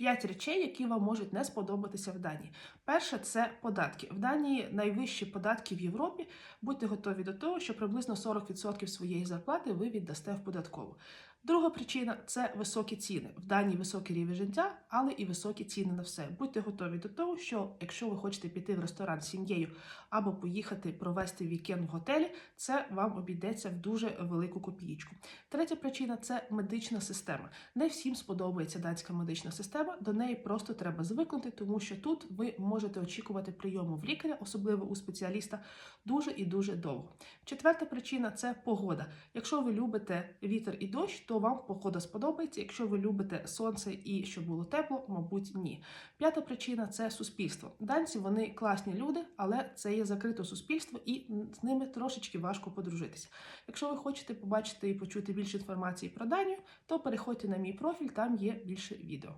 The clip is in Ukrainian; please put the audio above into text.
П'ять речей, які вам можуть не сподобатися в Данії. Перше це податки. В Данії найвищі податки в Європі. Будьте готові до того, що приблизно 40% своєї зарплати ви віддасте в податкову. Друга причина це високі ціни. В Данії високий рівень життя, але і високі ціни на все. Будьте готові до того, що якщо ви хочете піти в ресторан з сім'єю або поїхати провести вікенд в готелі, це вам обійдеться в дуже велику копієчку. Третя причина це медична система. Не всім сподобається датська медична система. До неї просто треба звикнути, тому що тут ви можете очікувати прийому в лікаря, особливо у спеціаліста, дуже і дуже довго. Четверта причина це погода. Якщо ви любите вітер і дощ, то вам погода сподобається. Якщо ви любите сонце і щоб було тепло, мабуть, ні. П'ята причина це суспільство. Данці вони класні люди, але це є закрите суспільство, і з ними трошечки важко подружитися. Якщо ви хочете побачити і почути більше інформації про Данію, то переходьте на мій профіль, там є більше відео.